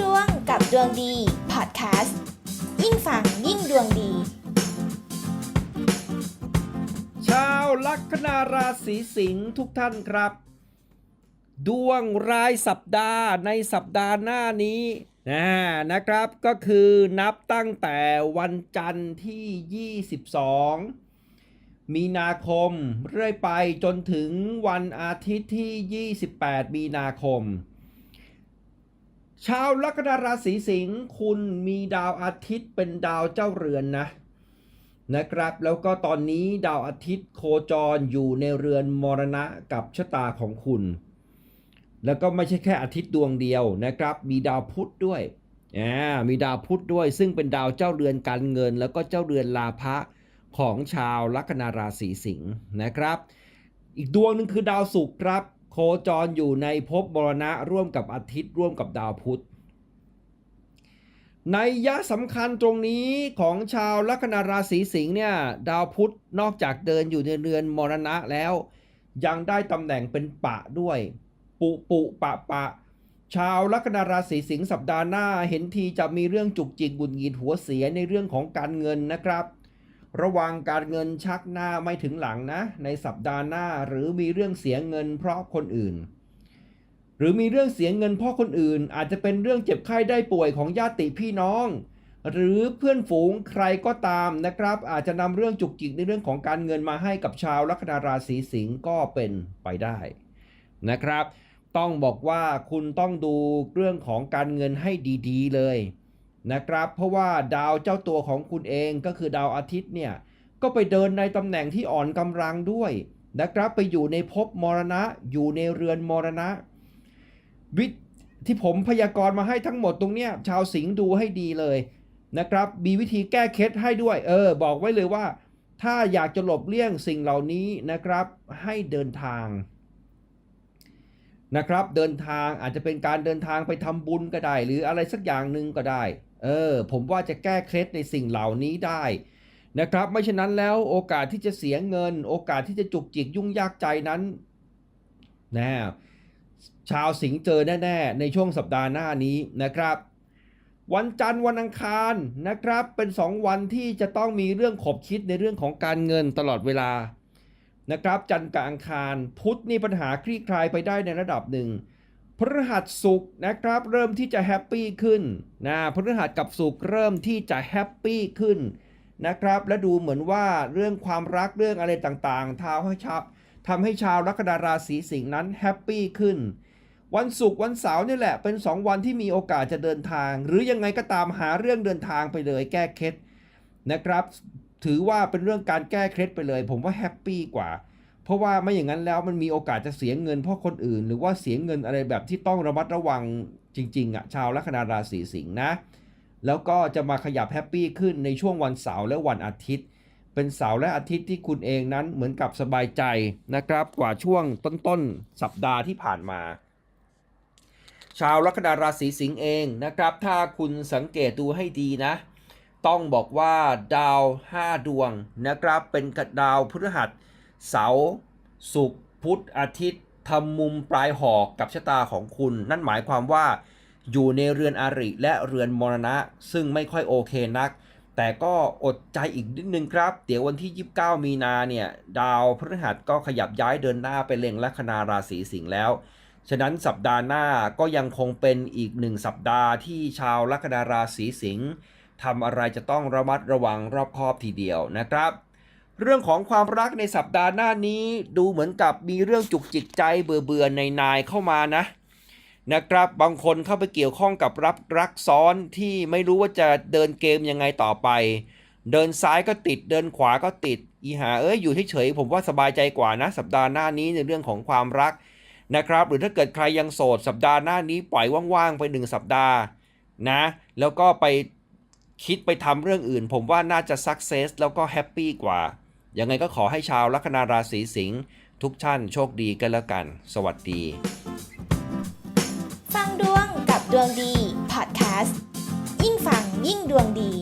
ดวงกับดวงดีพอดแคสต์ยิ่งฟังยิ่งดวงดี ชาวลัคนาราศีสิงห์ทุกท่านครับ ดวงรายสัปดาห์ในสัปดาห์หน้านี้นะนะครับก็คือนับตั้งแต่วันจันทร์ที่ 22มีนาคมเรื่อยไปจนถึงวันอาทิตย์ที่ 28 มีนาคม ชาวลัคนาราศีสิงห์คุณมีดาวอาทิตย์เป็นดาวเจ้าเรือนนะนะครับ แล้วก็ตอนนี้ดาวอาทิตย์โคจรอยู่ในเรือนมรณะกับชะตาของคุณ แล้วก็ไม่ใช่แค่อาทิตย์ดวงเดียวนะครับ มีดาวพุธด้วยอ่ามีดาวพุธด้วย ซึ่งเป็นดาวเจ้าเรือนการเงิน แล้วก็เจ้าเรือนลาภะของชาวลัคนาราศีสิงห์นะครับ อีกดวงหนึ่งคือดาวศุกร์ครับ คจรอยู่ในภพมรณะร่วมกับอาทิตย์ร่วมกับดาวพุธในยะสำคัญตรงนี้ของชาวลัคนาราศีสิงห์เนี่ยดาวพุธนอกจากเดินอยู่ในเรือนมรณะแล้ว ยังได้ตำแหน่งเป็นปะด้วย ปุปุปะปะ ชาวลัคนาราศีสิงห์สัปดาห์หน้าเห็นทีจะมีเรื่องจุกจิกบุญหงิดหัวเสียในเรื่องของการเงินนะครับ ระวังการเงินชักหน้าไม่ถึงหลังนะ ในสัปดาห์หน้าหรือมีเรื่องเสียเงินเพราะคนอื่น หรือมีเรื่องเสียเงินเพราะคนอื่น อาจจะเป็นเรื่องเจ็บไข้ได้ป่วยของญาติพี่น้อง หรือเพื่อนฝูงใครก็ตามนะครับ อาจจะนำเรื่องจุกจิกในเรื่องของการเงินมาให้กับชาวลัคนาราศีสิงห์ก็เป็นไปได้นะครับ ต้องบอกว่าคุณต้องดูเรื่องของการเงินให้ดี ๆ เลย นะครับ เพราะว่าดาวเจ้าตัวของคุณเองก็คือดาวอาทิตย์เนี่ยก็ไปเดินในตำแหน่งที่อ่อนกำลังด้วยนะครับไปอยู่ในภพมรณะอยู่ในเรือนมรณะ วิที่ผมพยากรณ์มาให้ทั้งหมดตรงเนี้ยชาวสิงห์ดูให้ดีเลยนะครับมีวิธีแก้เคล็ดให้ด้วยเออบอกไว้เลยว่า ถ้าอยากจะหลบเลี่ยงสิ่งเหล่านี้นะครับให้เดินทาง นะครับ เดินทางอาจจะเป็นการเดินทางไปทำบุญก็ได้ หรืออะไรสักอย่างหนึ่งก็ได้ เออ ผมว่าจะแก้เคล็ดในสิ่งเหล่านี้ได้นะครับ ไม่เช่นนั้นแล้วโอกาสที่จะเสียเงิน โอกาสที่จะจุกจิกยุ่งยากใจนั้นนะชาวสิงห์เจอแน่ๆในช่วงสัปดาห์หน้านี้นะครับ วันจันทร์วันอังคารนะครับ เป็น 2 วันที่จะต้องมีเรื่องขบคิดในเรื่องของการเงินตลอดเวลา นะครับ จันทร์กับอังคาร พุธนี่ปัญหาคลี่คลายไปได้ในระดับหนึ่งพฤหัสศุกร์นะครับ เริ่มที่จะแฮปปี้ขึ้นนะพฤหัสกับศุกร์เริ่มที่จะแฮปปี้ขึ้นนะครับ และดูเหมือนว่าเรื่องความรักเรื่องอะไรต่างๆท้าให้ชาวทำให้ชาวลัคนาราศีสิงห์นั้นแฮปปี้ขึ้น วันศุกร์วันเสาร์นี่แหละเป็น 2 วันที่มีโอกาสจะเดินทาง หรือยังไงก็ตามหาเรื่องเดินทางไปเลยแก้เคล็ดนะครับ ถือว่าเป็นเรื่องการแก้เคล็ดไปเลย ผมว่าแฮปปี้กว่า เพราะว่าไม่อย่างนั้นแล้วมันมีโอกาสจะเสียเงินเพราะคนอื่น หรือว่าเสียเงินอะไรแบบที่ต้องระมัดระวังจริงๆอะชาวลัคนาราศีสิงห์นะ แล้วก็จะมาขยับแฮปปี้ขึ้นในช่วงวันเสาร์และวันอาทิตย์ เป็นเสาร์และอาทิตย์ที่คุณเองนั้นเหมือนกับสบายใจนะครับ กว่าช่วงต้นๆสัปดาห์ที่ผ่านมาชาวลัคนาราศีสิงห์เองนะครับ ถ้าคุณสังเกตดูให้ดีนะ ต้องบอกว่าดาว 5 ดวงนะครับ เป็นดาวพฤหัส เสาร์ศุกร์พุธอาทิตย์ทำมุมปลายหอกกับชะตาของคุณ นั่นหมายความว่า อยู่ในเรือนอาริและเรือนมรณะ ซึ่งไม่ค่อยโอเคนัก แต่ก็อดใจอีกนิดนึงครับ เดี๋ยววันที่ 29 มีนาเนี่ย ดาวพฤหัสก็ขยับย้ายเดินหน้าไปเล็งลัคนาราศีสิงห์แล้วฉะนั้นสัปดาห์หน้าก็ยังคงเป็นอีกหนึ่งสัปดาห์ที่ชาวลัคนาราศีสิงห์ ทำอะไรจะต้องระมัดระวังรอบคอบทีเดียวนะครับ เรื่องของความรักในสัปดาห์หน้านี้ดูเหมือนกับมีเรื่องจุกจิกใจเบื่อเบื่อในนายเข้ามานะนะครับบางคนเข้าไปเกี่ยวข้องกับรับรักซ้อนที่ไม่รู้ว่าจะเดินเกมยังไงต่อไป เดินซ้ายก็ติดเดินขวาก็ติด อีหาเอ้ยอยู่เฉยๆผมว่าสบายใจกว่านะ สัปดาห์หน้านี้ในเรื่องของความรักนะครับ หรือถ้าเกิดใครยังโสดสัปดาห์หน้านี้ปล่อยว่างๆไปหนึ่งสัปดาห์นะ แล้วก็ไป คิดไปทำเรื่องอื่น ผมว่าน่าจะสักเซสแล้วก็แฮปปี้กว่า ยังไงก็ขอให้ชาวลัคนาราศีสิงห์ทุกท่านโชคดีกันแล้วกัน สวัสดี ฟังดวงกับดวงดี พอดแคสต์ ยิ่งฟังยิ่งดวงดี